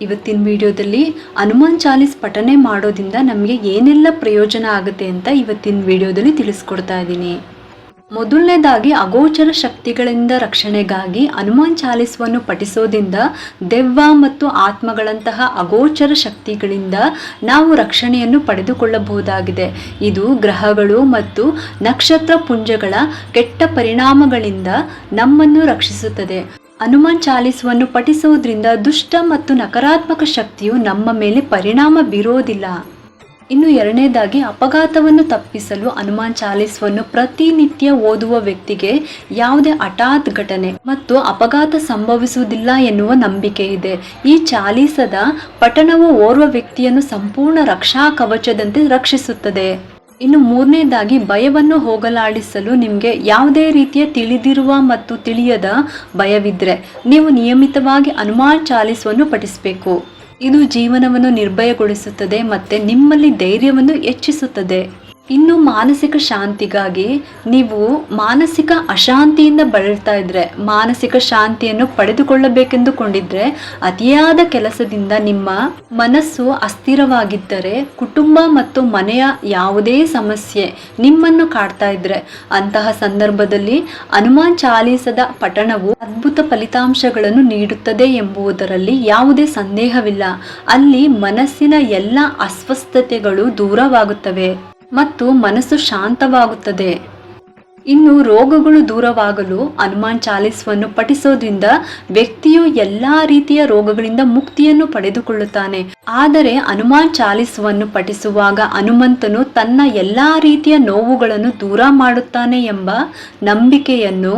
ಇವತ್ತಿನ ವಿಡಿಯೋದಲ್ಲಿ ಹನುಮಾನ್ ಚಾಲೀಸ್ ಪಠನೆ ಮಾಡೋದ್ರಿಂದ ನಮಗೆ ಏನೆಲ್ಲ ಪ್ರಯೋಜನ ಆಗುತ್ತೆ ಅಂತ ಇವತ್ತಿನ ವಿಡಿಯೋದಲ್ಲಿ ತಿಳಿಸ್ಕೊಡ್ತಾ ಇದ್ದೀನಿ. ಮೊದಲನೇದಾಗಿ ಅಗೋಚರ ಶಕ್ತಿಗಳಿಂದ ರಕ್ಷಣೆಗಾಗಿ ಹನುಮಾನ್ ಚಾಲೀಸವನ್ನು ಪಠಿಸೋದ್ರಿಂದ ದೆವ್ವ ಮತ್ತು ಆತ್ಮಗಳಂತಹ ಅಗೋಚರ ಶಕ್ತಿಗಳಿಂದ ನಾವು ರಕ್ಷಣೆಯನ್ನು ಪಡೆದುಕೊಳ್ಳಬಹುದಾಗಿದೆ. ಇದು ಗ್ರಹಗಳು ಮತ್ತು ನಕ್ಷತ್ರ ಪುಂಜಗಳ ಕೆಟ್ಟ ಪರಿಣಾಮಗಳಿಂದ ನಮ್ಮನ್ನು ರಕ್ಷಿಸುತ್ತದೆ. ಹನುಮಾನ್ ಚಾಲೀಸವನ್ನು ಪಠಿಸುವುದರಿಂದ ದುಷ್ಟ ಮತ್ತು ನಕಾರಾತ್ಮಕ ಶಕ್ತಿಯು ನಮ್ಮ ಮೇಲೆ ಪರಿಣಾಮ ಬೀರೋದಿಲ್ಲ. ಇನ್ನು ಎರಡನೇದಾಗಿ ಅಪಘಾತವನ್ನು ತಪ್ಪಿಸಲು ಹನುಮಾನ್ ಚಾಲೀಸವನ್ನು ಪ್ರತಿನಿತ್ಯ ಓದುವ ವ್ಯಕ್ತಿಗೆ ಯಾವುದೇ ಹಠಾತ್ ಘಟನೆ ಮತ್ತು ಅಪಘಾತ ಸಂಭವಿಸುವುದಿಲ್ಲ ಎನ್ನುವ ನಂಬಿಕೆ ಇದೆ. ಈ ಚಾಲಿಸದ ಪಠಣವು ಓರ್ವ ವ್ಯಕ್ತಿಯನ್ನು ಸಂಪೂರ್ಣ ರಕ್ಷಾ ಕವಚದಂತೆ ರಕ್ಷಿಸುತ್ತದೆ. ಇನ್ನು ಮೂರನೇದಾಗಿ ಭಯವನ್ನು ಹೋಗಲಾಡಿಸಲು ನಿಮಗೆ ಯಾವುದೇ ರೀತಿಯ ತಿಳಿದಿರುವ ಮತ್ತು ತಿಳಿಯದ ಭಯವಿದ್ದರೆ ನೀವು ನಿಯಮಿತವಾಗಿ ಹನುಮಾನ್ ಚಾಲಿಸುವನ್ನು ಪಠಿಸಬೇಕು. ಇದು ಜೀವನವನ್ನು ನಿರ್ಭಯಗೊಳಿಸುತ್ತದೆ ಮತ್ತು ನಿಮ್ಮಲ್ಲಿ ಧೈರ್ಯವನ್ನು ಹೆಚ್ಚಿಸುತ್ತದೆ. ಇನ್ನು ಮಾನಸಿಕ ಶಾಂತಿಗಾಗಿ ನೀವು ಮಾನಸಿಕ ಅಶಾಂತಿಯಿಂದ ಬಳಲ್ತಾ ಇದ್ರೆ, ಮಾನಸಿಕ ಶಾಂತಿಯನ್ನು ಪಡೆದುಕೊಳ್ಳಬೇಕೆಂದುಕೊಂಡಿದ್ರೆ, ಅತಿಯಾದ ಕೆಲಸದಿಂದ ನಿಮ್ಮ ಮನಸ್ಸು ಅಸ್ಥಿರವಾಗಿದ್ದರೆ, ಕುಟುಂಬ ಮತ್ತು ಮನೆಯ ಯಾವುದೇ ಸಮಸ್ಯೆ ನಿಮ್ಮನ್ನು ಕಾಡ್ತಾ ಇದ್ರೆ, ಅಂತಹ ಸಂದರ್ಭದಲ್ಲಿ ಹನುಮಾನ್ ಚಾಲೀಸದ ಪಠಣವು ಅದ್ಭುತ ಫಲಿತಾಂಶಗಳನ್ನು ನೀಡುತ್ತದೆ ಎಂಬುದರಲ್ಲಿ ಯಾವುದೇ ಸಂದೇಹವಿಲ್ಲ. ಅಲ್ಲಿ ಮನಸ್ಸಿನ ಎಲ್ಲ ಅಸ್ವಸ್ಥತೆಗಳು ದೂರವಾಗುತ್ತವೆ. ಮತ್ತು ಮನಸ್ಸು ಶಾಂತವಾಗುತ್ತದೆ. ಇನ್ನು ರೋಗಗಳು ದೂರವಾಗಲು ಹನುಮಾನ್ ಚಾಲೀಸವನ್ನು ಪಠಿಸೋದ್ರಿಂದ ವ್ಯಕ್ತಿಯು ಎಲ್ಲಾ ರೀತಿಯ ರೋಗಗಳಿಂದ ಮುಕ್ತಿಯನ್ನು ಪಡೆದುಕೊಳ್ಳುತ್ತಾನೆ. ಆದರೆ ಹನುಮಾನ್ ಚಾಲೀಸವನ್ನು ಪಠಿಸುವಾಗ ಹನುಮಂತನು ತನ್ನ ಎಲ್ಲಾ ರೀತಿಯ ನೋವುಗಳನ್ನು ದೂರ ಮಾಡುತ್ತಾನೆ ಎಂಬ ನಂಬಿಕೆಯನ್ನು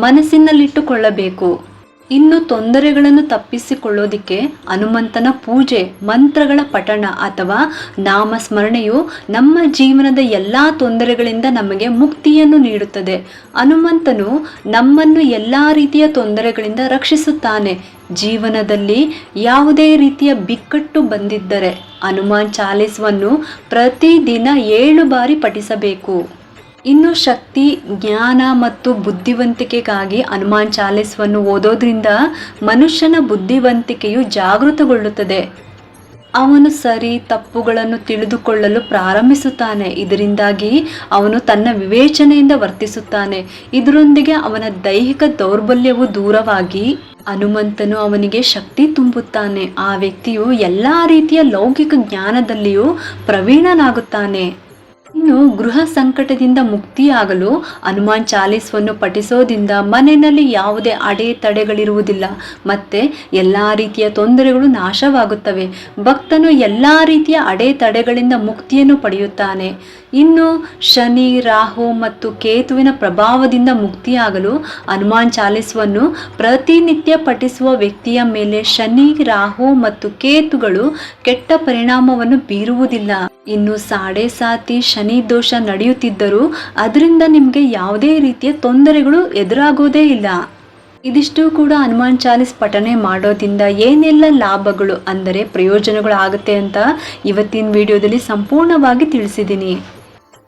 ಮನಸ್ಸಿನಲ್ಲಿಟ್ಟುಕೊಳ್ಳಬೇಕು. ಇನ್ನು ತೊಂದರೆಗಳನ್ನು ತಪ್ಪಿಸಿಕೊಳ್ಳೋದಿಕ್ಕೆ ಹನುಮಂತನ ಪೂಜೆ, ಮಂತ್ರಗಳ ಪಠಣ ಅಥವಾ ನಾಮಸ್ಮರಣೆಯು ನಮ್ಮ ಜೀವನದ ಎಲ್ಲ ತೊಂದರೆಗಳಿಂದ ನಮಗೆ ಮುಕ್ತಿಯನ್ನು ನೀಡುತ್ತದೆ. ಹನುಮಂತನು ನಮ್ಮನ್ನು ಎಲ್ಲ ರೀತಿಯ ತೊಂದರೆಗಳಿಂದ ರಕ್ಷಿಸುತ್ತಾನೆ. ಜೀವನದಲ್ಲಿ ಯಾವುದೇ ರೀತಿಯ ಬಿಕ್ಕಟ್ಟು ಬಂದಿದ್ದರೆ ಹನುಮಾನ್ ಚಾಲೀಸವನ್ನು ಪ್ರತಿದಿನ ಏಳು ಬಾರಿ ಪಠಿಸಬೇಕು. ಇನ್ನು ಶಕ್ತಿ, ಜ್ಞಾನ ಮತ್ತು ಬುದ್ಧಿವಂತಿಕೆಗಾಗಿ ಹನುಮಾನ್ ಚಾಲೀಸವನ್ನು ಓದೋದ್ರಿಂದ ಮನುಷ್ಯನ ಬುದ್ಧಿವಂತಿಕೆಯು ಜಾಗೃತಗೊಳ್ಳುತ್ತದೆ. ಅವನು ಸರಿ ತಪ್ಪುಗಳನ್ನು ತಿಳಿದುಕೊಳ್ಳಲು ಪ್ರಾರಂಭಿಸುತ್ತಾನೆ. ಇದರಿಂದಾಗಿ ಅವನು ತನ್ನ ವಿವೇಚನೆಯಿಂದ ವರ್ತಿಸುತ್ತಾನೆ. ಇದರೊಂದಿಗೆ ಅವನ ದೈಹಿಕ ದೌರ್ಬಲ್ಯವು ದೂರವಾಗಿ ಹನುಮಂತನು ಅವನಿಗೆ ಶಕ್ತಿ ತುಂಬುತ್ತಾನೆ. ಆ ವ್ಯಕ್ತಿಯು ಎಲ್ಲ ರೀತಿಯ ಲೌಕಿಕ ಜ್ಞಾನದಲ್ಲಿಯೂ ಪ್ರವೀಣನಾಗುತ್ತಾನೆ. ಇನ್ನು ಗೃಹ ಸಂಕಟದಿಂದ ಮುಕ್ತಿಯಾಗಲು ಹನುಮಾನ್ ಚಾಲೀಸವನ್ನು ಪಠಿಸೋದ್ರಿಂದ ಮನೆಯಲ್ಲಿ ಯಾವುದೇ ಅಡೆತಡೆಗಳಿರುವುದಿಲ್ಲ ಮತ್ತೆ ಎಲ್ಲ ರೀತಿಯ ತೊಂದರೆಗಳು ನಾಶವಾಗುತ್ತವೆ. ಭಕ್ತನು ಎಲ್ಲ ರೀತಿಯ ಅಡೆತಡೆಗಳಿಂದ ಮುಕ್ತಿಯನ್ನು ಪಡೆಯುತ್ತಾನೆ. ಇನ್ನು ಶನಿ, ರಾಹು ಮತ್ತು ಕೇತುವಿನ ಪ್ರಭಾವದಿಂದ ಮುಕ್ತಿಯಾಗಲು ಹನುಮಾನ್ ಚಾಲೀಸವನ್ನು ಪ್ರತಿನಿತ್ಯ ಪಠಿಸುವ ವ್ಯಕ್ತಿಯ ಮೇಲೆ ಶನಿ, ರಾಹು ಮತ್ತು ಕೇತುಗಳು ಕೆಟ್ಟ ಪರಿಣಾಮವನ್ನು ಬೀರುವುದಿಲ್ಲ. ಇನ್ನು ಸಾಡೆ ಸಾತಿ ಶನಿ ದೋಷ ನಡೆಯುತ್ತಿದ್ದರೂ ಅದರಿಂದ ನಿಮಗೆ ಯಾವುದೇ ರೀತಿಯ ತೊಂದರೆಗಳು ಎದುರಾಗೋದೇ ಇಲ್ಲ. ಇದಿಷ್ಟು ಕೂಡ ಹನುಮಾನ್ ಚಾಲೀಸ್ ಪಠನೆ ಮಾಡೋದ್ರಿಂದ ಏನೆಲ್ಲ ಲಾಭಗಳು ಅಂದರೆ ಪ್ರಯೋಜನಗಳು ಆಗುತ್ತೆ ಅಂತ ಇವತ್ತಿನ ವಿಡಿಯೋದಲ್ಲಿ ಸಂಪೂರ್ಣವಾಗಿ ತಿಳಿಸಿದ್ದೀನಿ.